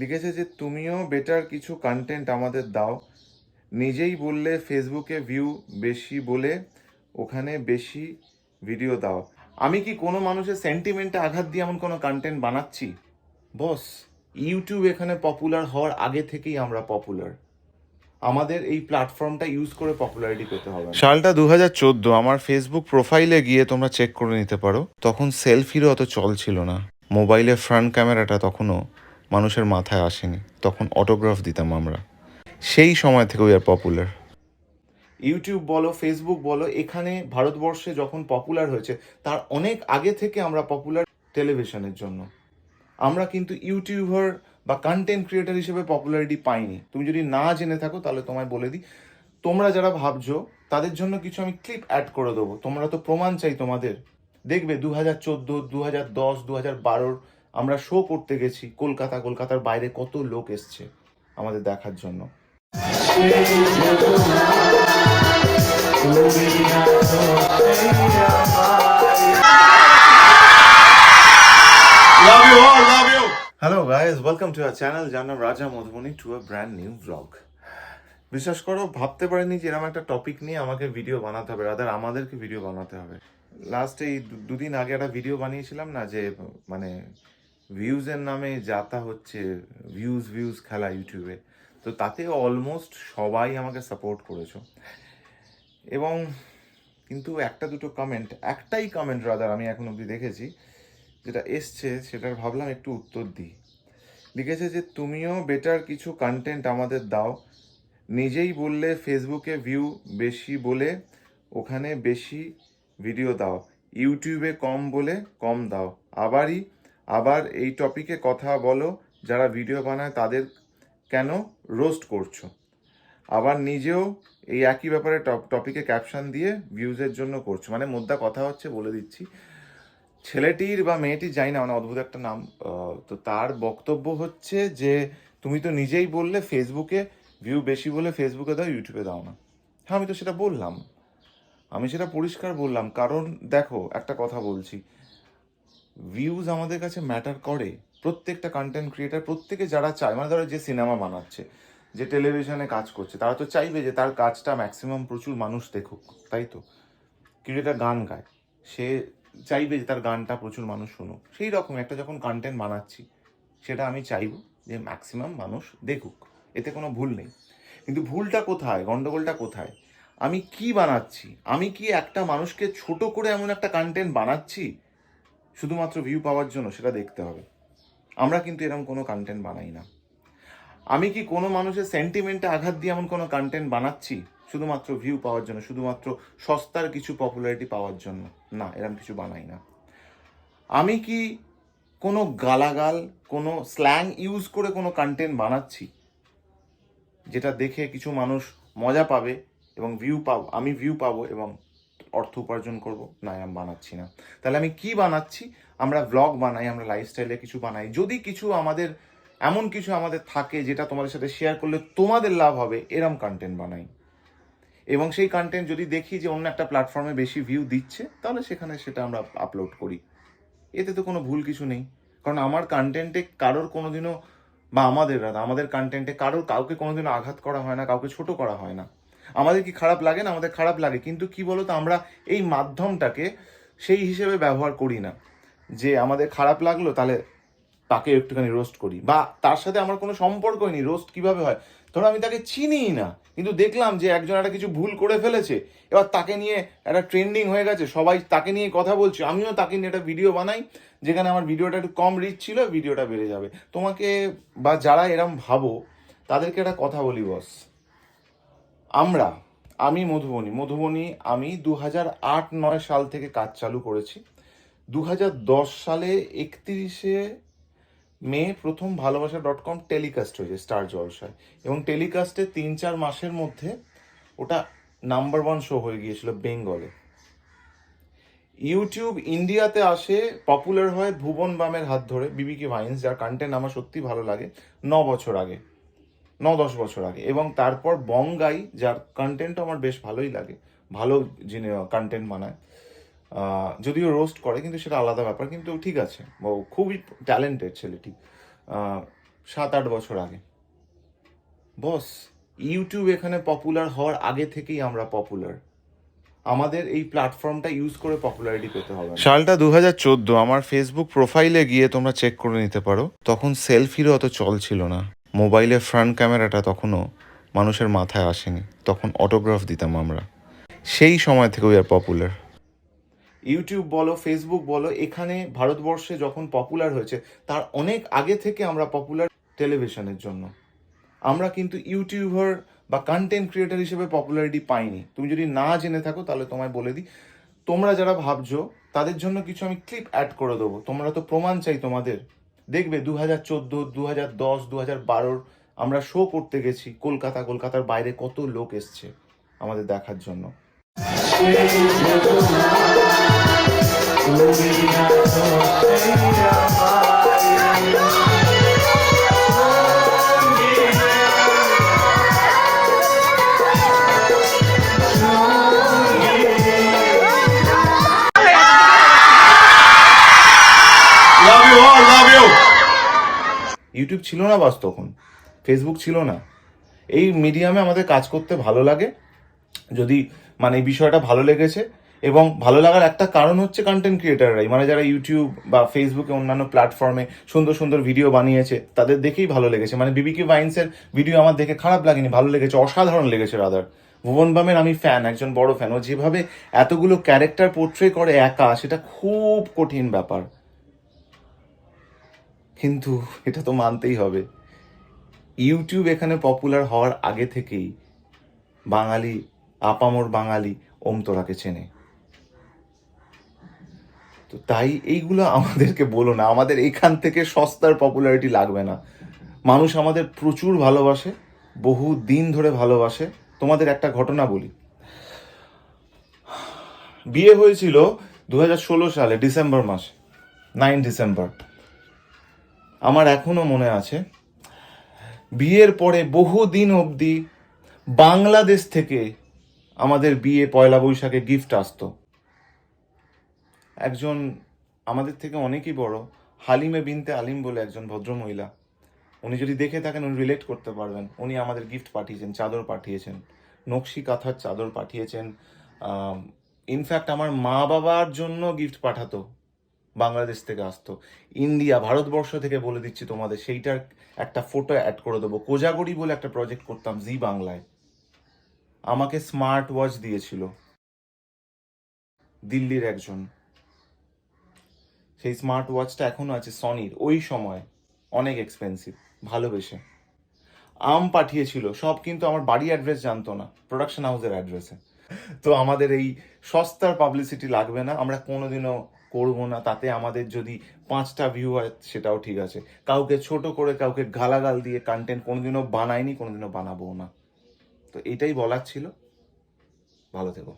লিখেছে যে, তুমিও বেটার কিছু কন্টেন্ট আমাদের দাও। নিজেই বললে ফেসবুকে ভিউ বেশি বলে ওখানে বেশি ভিডিও দাও। আমি কি কোনো মানুষের সেন্টিমেন্টে আঘাত দিয়ে এমন কোনো কন্টেন্ট বানাচ্ছি? বস ইউটিউব এখানে পপুলার হওয়ার আগে থেকেই আমরা পপুলার আমাদের এই প্ল্যাটফর্মটা ইউজ করে পপুলারিটি পেতে হবে। সালটা দু হাজার চোদ্দ, আমার ফেসবুক প্রোফাইলে গিয়ে তোমরা চেক করে নিতে পারো। তখন সেলফিরও অত চল ছিল না। মোবাইলের ফ্রন্ট ক্যামেরাটা তখনও মানুষের মাথায় আসেনি। তখন অটোগ্রাফ দিতাম আমরা। সেই সময় থেকে উই আর পপুলার ইউটিউব বলো ফেসবুক বলো, এখানে ভারতবর্ষে যখন পপুলার হয়েছে, তার অনেক আগে থেকে আমরা পপুলার টেলিভিশনের জন্য। আমরা কিন্তু ইউটিউবার বা কন্টেন্ট ক্রিয়েটার হিসেবে পপুলারিটি পাইনি। তুমি যদি না জেনে থাকো, তাহলে তোমায় বলে দিই। তোমরা যারা ভাবছ, তাদের জন্য কিছু আমি ক্লিপ অ্যাড করে দেবো। তোমরা তো প্রমাণ চাই তোমাদের। দেখবে দু হাজার চোদ্দ দু হাজার দশ দু হাজার বারোর আমরা শো করতে গেছি কলকাতা কলকাতার বাইরে কত লোক এসছে আমাদের দেখার জন্য. Hello guys welcome to our channel যার নাম Raja Madhubani to a brand new blog বিশ্বাস করো ভাবতে পারিনি যে এরকম একটা টপিক নিয়ে আমাকে ভিডিও বানাতে হবে রাদার আমাদেরকে ভিডিও বানাতে হবে। লাস্টে এই দু- দুদিন আগে একটা ভিডিও বানিয়েছিলাম না যে মানে ভিউজের নামে যাতা হচ্ছে ভিউজ ভিউজ খেলা ইউটিউবে তো তাতে অলমোস্ট সবাই আমাকে সাপোর্ট করেছ। এবং কিন্তু একটা দুটো কমেন্ট একটাই কমেন্ট রাদার আমি এখন অবধি দেখেছি, যেটা এসছে, সেটার ভাবলাম একটু উত্তর দিই। লিখেছে যে, তুমিও বেটার কিছু কন্টেন্ট আমাদের দাও। নিজেই বললে ফেসবুকে ভিউ বেশি বলে ওখানে বেশি ভিডিও দাও। ইউটিউবে কম বলে কম দাও। আবারই আবার এই টপিকে কথা বলো, যারা ভিডিও বানায় তাদের কেন রোস্ট করছ? আবার নিজেও এই একই ব্যাপারে টপিকে ক্যাপশন দিয়ে ভিউজের জন্য করছ। মানে মোদ্দা কথা হচ্ছে বলে দিচ্ছি। ছেলেটির বা মেয়েটির জানি না মানে অদ্ভুত একটা নাম তো তার বক্তব্য হচ্ছে যে, তুমি তো নিজেই বললে ফেসবুকে ভিউ বেশি বলে ফেসবুকে দাও ইউটিউবে দাও না। হ্যাঁ আমি তো সেটা বললাম। আমি সেটা পরিষ্কার বললাম। কারণ দেখো, একটা কথা বলছি। ভিউজ আমাদের কাছে ম্যাটার করে প্রত্যেকটা কন্টেন্ট ক্রিয়েটার প্রত্যেকে যারা চায় মানে ধরো যে সিনেমা বানাচ্ছে, যে টেলিভিশনে কাজ করছে, তারা তো চাইবে যে তার কাজটা ম্যাক্সিমাম প্রচুর মানুষ দেখুক, তাই তো? ক্রিয়েটার গান গায়, সে চাইবে যে তার গানটা প্রচুর মানুষ শুনুক। সেই রকম একটা যখন কন্টেন্ট বানাচ্ছি, সেটা আমি চাইব যে ম্যাক্সিমাম মানুষ দেখুক, এতে কোনো ভুল নেই। কিন্তু ভুলটা কোথায় গণ্ডগোলটা কোথায়? আমি কি বানাচ্ছি? আমি কি একটা মানুষকে ছোট করে এমন একটা কন্টেন্ট বানাচ্ছি? শুধুমাত্র ভিউ পাওয়ার জন্য সেটা দেখতে হবে। আমরা কিন্তু এরকম কোনো কন্টেন্ট বানাই না। আমি কি কোনো মানুষের সেন্টিমেন্টে আঘাত দিয়ে এমন কোনো কন্টেন্ট বানাচ্ছি? শুধুমাত্র ভিউ পাওয়ার জন্য, শুধুমাত্র সস্তার কিছু পপুলারিটি পাওয়ার জন্য। না, এরকম কিছু বানাই না। আমি কি কোনো গালাগাল, কোনো স্ল্যাং ইউজ করে কোনো কন্টেন্ট বানাচ্ছি? যেটা দেখে কিছু মানুষ মজা পাবে এবং ভিউ পাবো, আমি ভিউ পাবো এবং অর্থ উপার্জন করব? না আমি বানাচ্ছি না। তাহলে আমি কি বানাচ্ছি? আমরা ব্লগ বানাই, আমরা লাইফস্টাইলে কিছু বানাই। যদি কিছু আমাদের, এমন কিছু আমাদের থাকে যেটা তোমাদের সাথে শেয়ার করলে তোমাদের লাভ হবে, এরম কন্টেন্ট বানাই। এবং সেই কন্টেন্ট যদি দেখি যে অন্য একটা প্ল্যাটফর্মে বেশি ভিউ দিচ্ছে, তাহলে সেখানে সেটা আমরা আপলোড করি। এতে তো কোনো ভুল কিছু নেই। কারণ আমার কন্টেন্টে কারোর কোনোদিনও, বা আমাদের আমাদের কন্টেন্টে কারোর, কাউকে কোনোদিনও আঘাত করা হয় না, কাউকে ছোট করা হয় না। আমাদের কি খারাপ লাগে না? আমাদের খারাপ লাগে। কিন্তু কি বলতো, আমরা এই মাধ্যমটাকে সেই হিসেবে ব্যবহার করি না। যে আমাদের খারাপ লাগল, তাহলে তাকে একটুখানি রোস্ট করি। বা তার সাথে আমার কোনো সম্পর্কই নেই রোস্ট কীভাবে হয়? ধরো আমি তাকে চিনিই না, কিন্তু দেখলাম যে একজন একটা কিছু ভুল করে ফেলেছে, এবার তাকে নিয়ে একটা ট্রেন্ডিং হয়ে গেছে, সবাই তাকে নিয়ে কথা বলছে, আমিও তাকে নিয়ে একটা ভিডিও বানাই, যেখানে আমার ভিডিওটা একটু কম রিচ ছিল ভিডিওটা বেড়ে যাবে। তোমাকে বা যারা এরম ভাবো, তাদেরকে একটা কথা বলি বস আমরা, আমি মধুবনী মধুবনী আমি দু হাজার আট, নয় সাল থেকে কাজ চালু করেছি। দু দশ সালে একত্রিশে মে প্রথম ভালোবাসা ডট কম টেলিকাস্ট হয়েছে স্টার জলসায়। এবং টেলিকাস্টে তিন চার মাসের মধ্যে ওটা নাম্বার ওয়ান শো হয়ে গিয়েছিল বেঙ্গলে। ইউটিউব ইন্ডিয়াতে আসে, পপুলার হয় ভুবন বামের হাত ধরে, বিবিকে ভাইন্স, যার কন্টেন্ট আমার সত্যি ভালো লাগে, ন বছর আগে। ন দশ বছর আগে। এবং তারপর বঙ্গাই, যার কন্টেন্ট আমার বেশ ভালোই লাগে। ভালো যিনি কন্টেন্ট বানায়। যদিও রোস্ট করে, কিন্তু সেটা আলাদা ব্যাপার। কিন্তু ঠিক আছে, ও খুবই ট্যালেন্টেড ছেলেটি। সাত আট বছর আগে। বস ইউটিউব এখানে পপুলার হওয়ার আগে থেকেই আমরা পপুলার আমাদের এই প্ল্যাটফর্মটা ইউজ করে পপুলারিটি পেতে হবে। সালটা দু হাজার চোদ্দ, আমার ফেসবুক প্রোফাইলে গিয়ে তোমরা চেক করে নিতে পারো। তখন সেলফিরও অত চল ছিল না। মোবাইলের ফ্রন্ট ক্যামেরাটা তখনও মানুষের মাথায় আসেনি। তখন অটোগ্রাফ দিতাম আমরা। সেই সময় থেকে উই আর পপুলার ইউটিউব বলো ফেসবুক বলো, এখানে ভারতবর্ষে যখন পপুলার হয়েছে, তার অনেক আগে থেকে আমরা পপুলার টেলিভিশনের জন্য। আমরা কিন্তু ইউটিউবার বা কন্টেন্ট ক্রিয়েটার হিসেবে পপুলারিটি পাইনি। তুমি যদি না জেনে থাকো, তাহলে তোমায় বলে দিই। তোমরা যারা ভাবছ, তাদের জন্য কিছু আমি ক্লিপ অ্যাড করে দেবো। তোমরা তো প্রমাণ চাই তোমাদের। দেখবে দু হাজার চোদ্দ দু হাজার দশ দু হাজার বারোর আমরা শো করতে গেছি কলকাতা, কলকাতার বাইরে কত লোক এসছে আমাদের দেখার জন্য। Love ছিল না বাস তখন ফেসবুক ছিল না। এই মিডিয়ামে আমাদের কাজ করতে ভালো লাগে, যদি মানে এই বিষয়টা ভালো লেগেছে এবং ভালো লাগার একটা কারণ হচ্ছে কন্টেন্ট ক্রিয়েটাররাই মানে যারা ইউটিউব বা ফেসবুকে অন্যান্য প্ল্যাটফর্মে সুন্দর সুন্দর ভিডিও বানিয়েছে, তাদের দেখেই ভালো লেগেছে। মানে বিবিকি ভাইন্সের ভিডিও আমার দেখে খারাপ লাগেনি, ভালো লেগেছে, অসাধারণ লেগেছে রাদার ভুবন বামের আমি ফ্যান একজন বড় ফ্যান ও যেভাবে এতগুলো ক্যারেক্টার পোর্ট্রে করে একা, সেটা খুব কঠিন ব্যাপার। কিন্তু এটা তো মানতেই হবে। ইউটিউব এখানে পপুলার হওয়ার আগে থেকেই বাঙালি, আপামর বাঙালি ওমতোরাকে চেনে। তো তাই এইগুলো আমাদেরকে বলো না, আমাদের এখান থেকে সস্তার পপুলারিটি লাগবে না। মানুষ আমাদের প্রচুর ভালোবাসে, বহু দিন ধরে ভালোবাসে। তোমাদের একটা ঘটনা বলি। বিয়ে হয়েছিল দু হাজার ষোলো সালে, ডিসেম্বর মাসে নাইন ডিসেম্বর আমার এখনও মনে আছে, বিয়ের পরে বহু দিন অবধি বাংলাদেশ থেকে আমাদের বিয়ে পয়লা বৈশাখে গিফট আসতো। একজন আমাদের থেকে অনেকই বড়, হালিমে বিনতে আলিম বলে একজন ভদ্রমহিলা। উনি যদি দেখে থাকেন, উনি রিলেট করতে পারবেন। উনি আমাদের গিফট পাঠিয়েছেন, চাদর পাঠিয়েছেন, নকশি কাঁথার চাদর পাঠিয়েছেন। ইনফ্যাক্ট আমার মা বাবার জন্য গিফট পাঠাতো। বাংলাদেশ থেকে আসতো। ইন্ডিয়া, ভারতবর্ষ থেকে বলে দিচ্ছি তোমাদের, সেইটার একটা ফটো অ্যাড করে দেবো। কোজাগরি বলে একটা প্রজেক্ট করতাম জি বাংলায়। আমাকে স্মার্ট ওয়াচ দিয়েছিল। দিল্লির একজন। সেই স্মার্ট ওয়াচটা এখনও আছে সনির ওই সময় অনেক এক্সপেন্সিভ ভালোবেসে। আম পাঠিয়েছিল, সব কিন্তু আমার বাড়ি অ্যাড্রেস জানতো না প্রোডাকশন হাউসের অ্যাড্রেসে তো আমাদের এই সস্তার পাবলিসিটি লাগবে না, আমরা কোনোদিনও করব না, তাতে আমাদের যদি পাঁচটা ভিউ হয় সেটাও ঠিক আছে। কাউকে ছোট করে কাউকে গালাগাল দিয়ে কন্টেন্ট কোনোদিনও বানায়নি কোনোদিনও বানাবো না। তো এটাই বলার ছিল। ভালো থেকো।